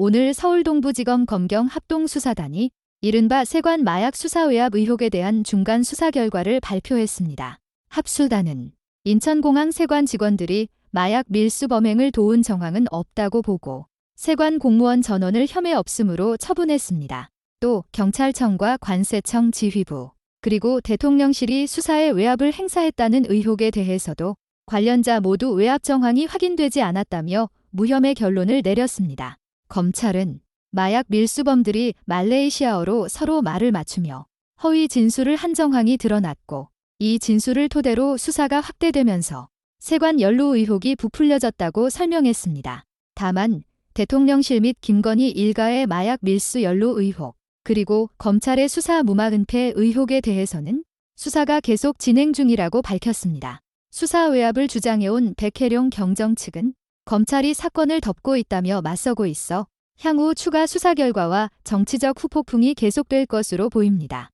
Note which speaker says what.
Speaker 1: 오늘 서울동부지검 검경 합동수사단이 이른바 세관 마약 수사 외압 의혹에 대한 중간 수사 결과를 발표했습니다. 합수단은 인천공항 세관 직원들이 마약 밀수 범행을 도운 정황은 없다고 보고 세관 공무원 전원을 혐의 없음으로 처분했습니다. 또 경찰청과 관세청 지휘부 그리고 대통령실이 수사에 외압을 행사했다는 의혹에 대해서도 관련자 모두 외압 정황이 확인되지 않았다며 무혐의 결론을 내렸습니다. 검찰은 마약 밀수범들이 말레이시아어로 서로 말을 맞추며 허위 진술을 한 정황이 드러났고 이 진술을 토대로 수사가 확대되면서 세관 연루 의혹이 부풀려졌다고 설명했습니다. 다만 대통령실 및 김건희 일가의 마약 밀수 연루 의혹 그리고 검찰의 수사 무마 은폐 의혹에 대해서는 수사가 계속 진행 중이라고 밝혔습니다. 수사 외압을 주장해온 백혜룡 경정 측은 검찰이 사건을 덮고 있다며 맞서고 있어 향후 추가 수사 결과와 정치적 후폭풍이 계속될 것으로 보입니다.